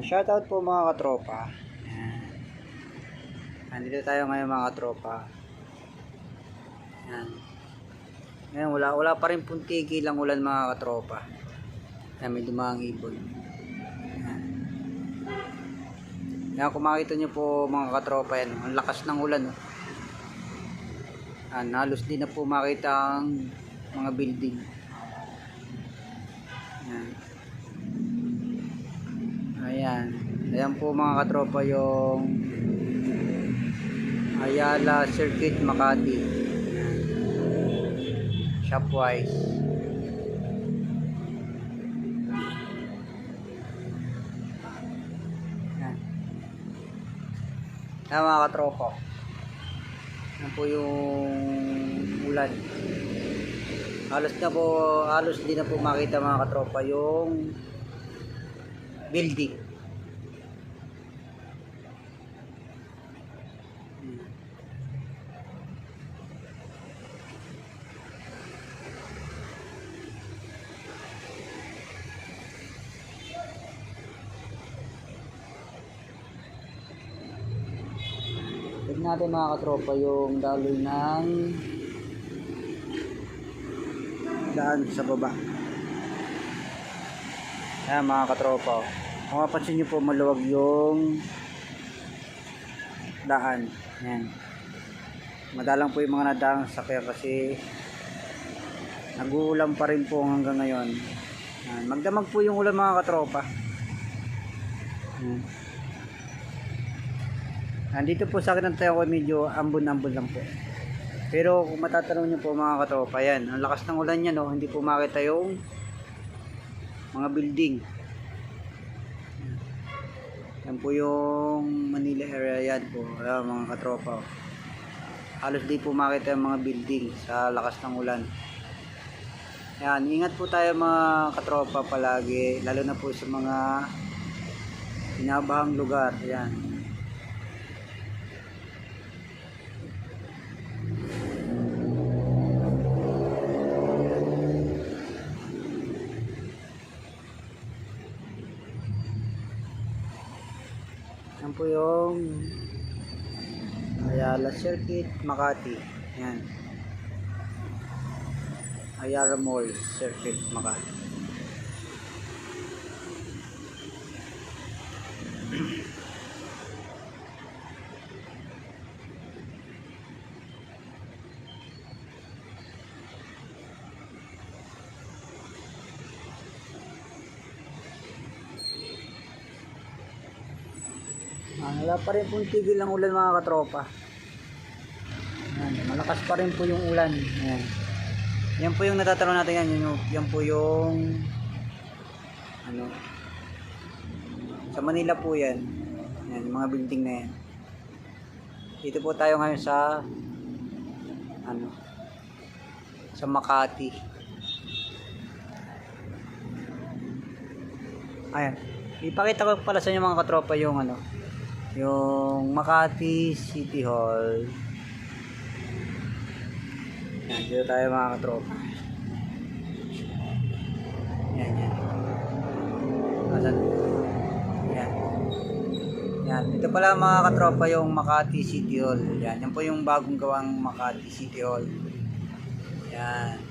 Shoutout po mga katropa. Ayan. Nandito tayo ngayon mga katropa. Ayan. Ngayon, wala, wala pa rin pong tigil ang ulan mga katropa. Ayan, may dumang ibon. Ayan. Ayan, kung makita nyo po mga katropa yan, ang lakas ng ulan. Oh. Ayan, halos di na po makita ang mga building. Ayan. Ayan po mga katropa yung Ayala Circuit Makati. Shopwise. Ayan. Ayan mga katropa. Ayan po yung ulan. Halos na po, halos di na po makita mga katropa yung building. Natin mga katropa yung daloy ng daan sa baba. Ayan mga katropa. Kung mapansin nyo po maluwag yung daan. Ayan. Madalang po yung mga nadaang sakyan kasi nag-uulan pa rin po hanggang ngayon. Ayan. Magdamag po yung ulan mga katropa. Ayan. Nandito po sa akin ang tayo ko medyo ambon-ambon lang po. Pero kung matatanong nyo po mga katropa, yan, ang lakas ng ulan niya, no, hindi po makita yung mga building. Yan po yung Manila area yan po, Ayan, mga katropa. Halos di po makita yung mga building sa lakas ng ulan. Yan, ingat po tayo mga katropa palagi, lalo na po sa mga pinabahang lugar. Yan po yung Ayala Circuit, Makati. Yan. Ayala Mall Circuit, Makati. Wala pa rin pong tigil ang ulan mga katropa. Yan, malakas pa rin po yung ulan. Yan. Yan po yung natatanong natin yan. Yan, yan po yung ano sa Manila po yan. Yan, mga building na yan. Dito po tayo ngayon sa ano sa Makati. Ayan. Ipakita ko pala sa inyo mga katropa yung ano yung Makati City Hall. Yan, dito tayo mga katropa. Yan, yan. Asan? Yan. Yan. Ito pala mga katropa yung Makati City Hall. Yan. Yan po yung bagong gawang Makati City Hall. Yan.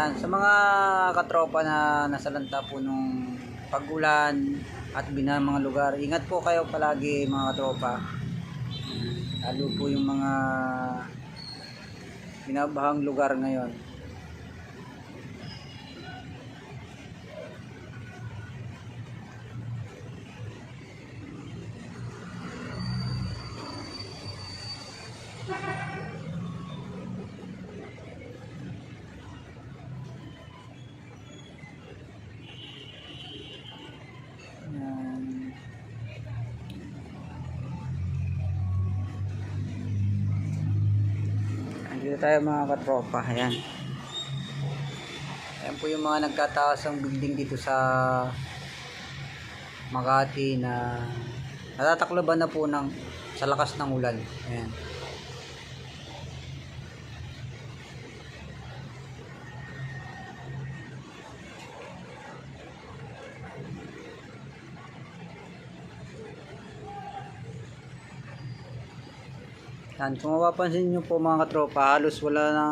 Yan, sa mga katropa na nasa lanta po nung pagulan at binang mga lugar, ingat po kayo palagi mga katropa. Lalo po yung mga binabahang lugar ngayon. Tayo mga katropa. Ayan. Ayan po yung mga nagtataas ng building dito sa Makati na natatakloban na po ng sa lakas ng ulan. Ayan. Yan, kung mapapansin nyo po mga katropa, halos wala na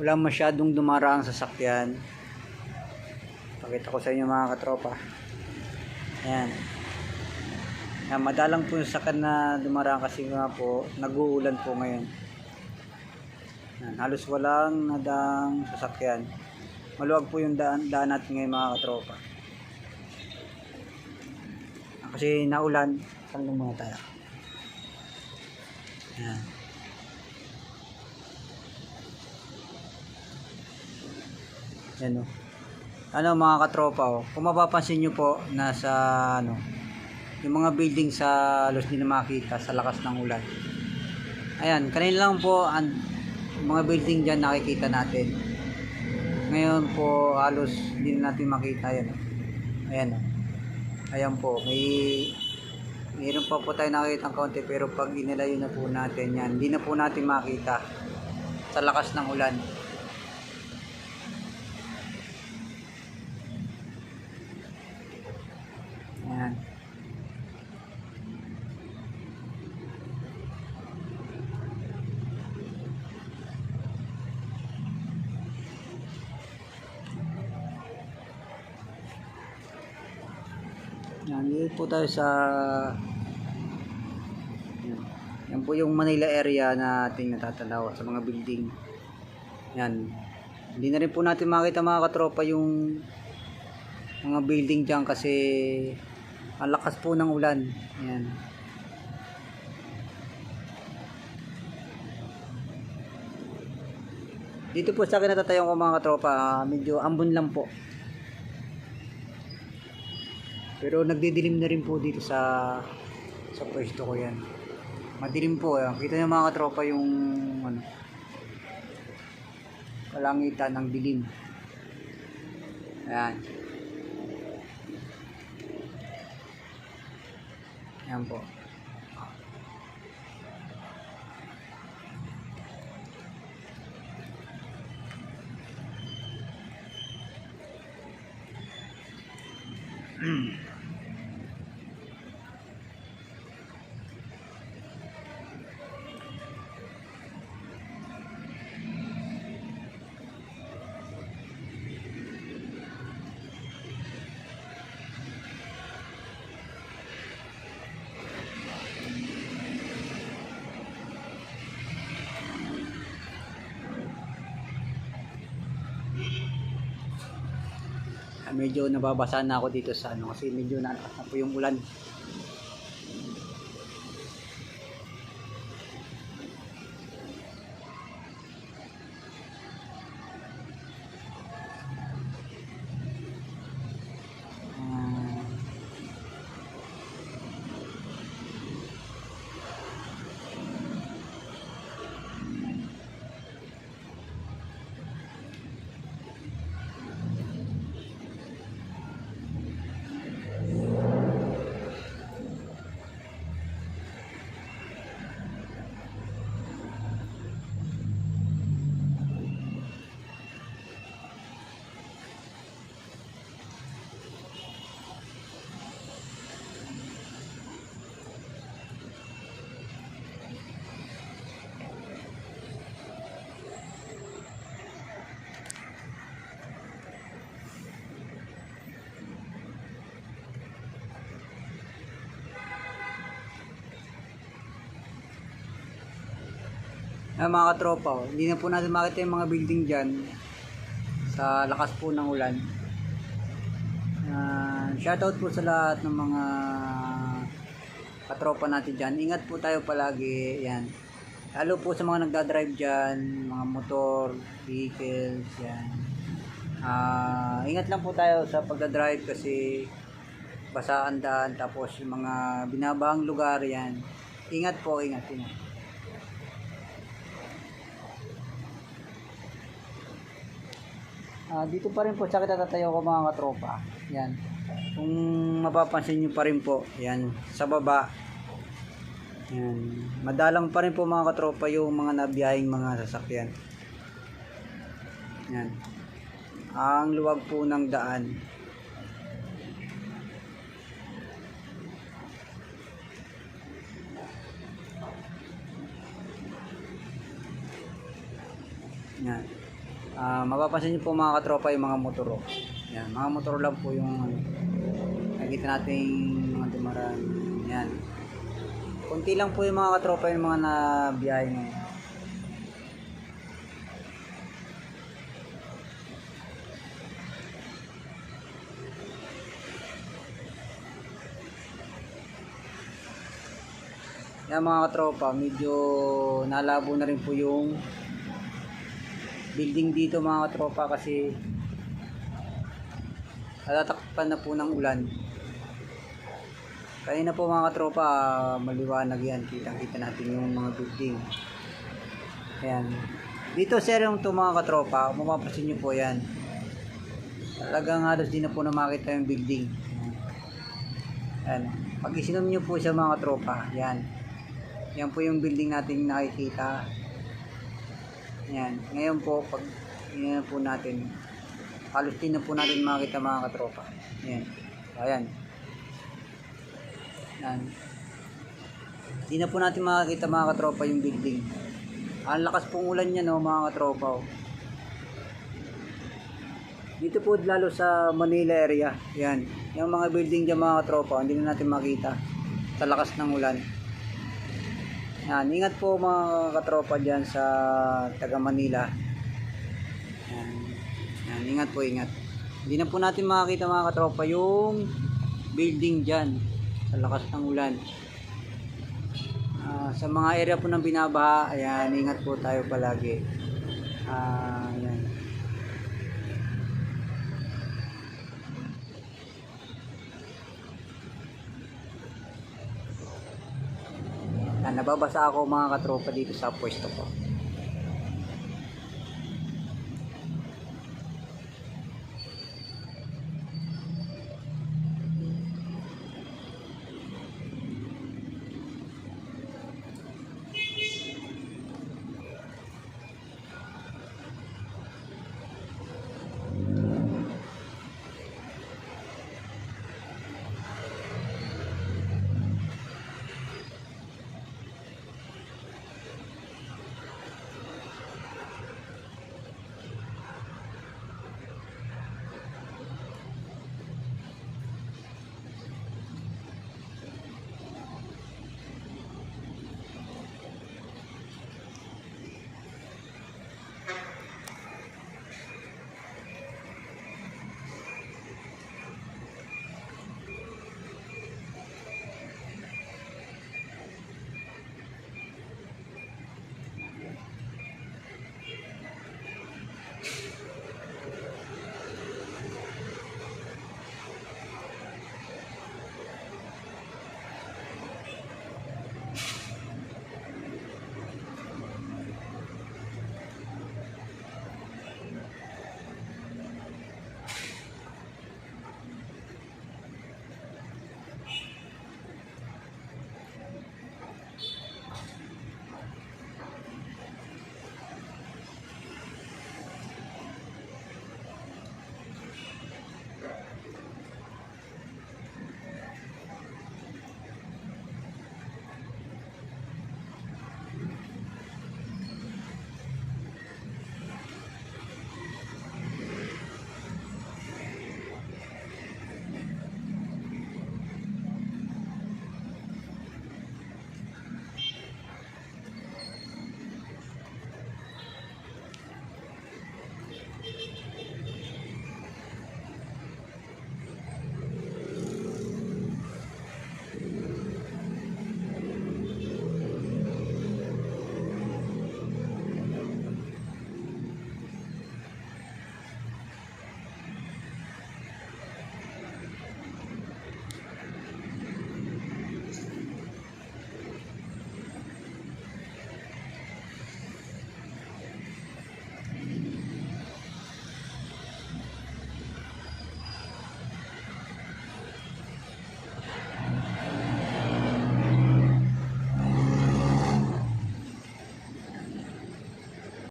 wala masyadong dumaraang sasakyan. Pakita ko sa inyo mga katropa. Ayan. Yan, madalang po yung sakyan na dumaraan kasi nga po, nag-uulan po ngayon. Yan, halos walang nadang sasakyan. Maluwag po yung daan, daan natin ngayon mga katropa. Kasi naulan, saan muna tayo? Yan. Yan o. Ano mga katropa o, kung mapapansin nyo po, nasa ano, yung mga building sa halos hindi na makita sa lakas ng ulan. Ayan, kanina lang po ang mga building dyan nakikita natin. Ngayon po halos hindi na natin makita yan. Ayan o. Ayan po, may Meron pa po tayo nakikita ng kaunti pero pag inilayo na po natin yan, hindi na po natin makita sa lakas ng ulan. Ayan. Yan, dito po tayo sa po yung Manila area na ating natatanaw sa mga building. Yan. Hindi na rin po natin makita mga katropa yung mga building dyan kasi ang lakas po ng ulan. Yan. Dito po sa akin natatayo ko mga katropa, ah, medyo ambon lang po. Pero nagdidilim na rin po dito sa sa pwesto ko yan. Madilim po. Eh. Kita niyo mga katropa yung ano, kalangitan ng dilim. Ayan. Ayan po. Medyo nababasa na ako dito sa ano kasi medyo nalakas na po yung ulan. Ah, mga katropa, oh, hindi na po natin makita yung mga building dyan sa lakas po ng ulan. Ah, shoutout po sa lahat ng mga katropa natin dyan. Ingat po tayo palagi. Yan. Lalo po sa mga nagdadrive dyan, mga motor, vehicles, yan. Ah, ingat lang po tayo sa pagdadrive kasi basa ang daan tapos yung mga binabahang lugar yan. Ingat po, ingat, ingat. Ah, dito pa rin po sa kita tatayo ko mga katropa. Yan. Kung mapapansin nyo pa rin po, yan, sa baba. Yan. Madalang pa rin po mga katropa yung mga nabiyahing mga sasakyan. Yan. Ang luwag po ng daan. Yan. Ah, mapapansin niyo po mga katropa yung mga motoro. Yan, mga motor lang po yung nakikita natin mga dumaraan. Yan. Kunti lang po yung mga katropa yung mga nabiyahe ngayon. Yan mga katropa, medyo nalabo na rin po yung building dito mga katropa kasi natatakpan na po ng ulan. Kanina po mga katropa, ah, maliwanag yan. Kitang kita natin yung mga building. Ayan. Dito sir yung to mga katropa, mapapansin nyo po yan. Talagang halos di na po na makita yung building. Ayan. Pag isinom nyo po siya mga katropa, yan. Yan po yung building natin nakikita. Yan. Ngayon po, pag yan po natin, halos din na po natin makita mga katropa. Yan. Ayan. Yan. Hindi na po natin makakita mga katropa yung building. Ang lakas pong ulan niya no mga katropa. Oh. Dito po lalo sa Manila area. Yan. Yung mga building dyan mga katropa, hindi na natin makita sa lakas ng ulan. Yan, ingat po mga katropa dyan sa taga Manila. Yan. Yan, ingat po, ingat. Hindi na po natin makakita mga katropa yung building dyan sa lakas ng ulan. Ah, sa mga area po ng binabaha, ayan, ingat po tayo palagi. Ah, ayan. Nababasa ako mga katropa dito sa pwesto ko.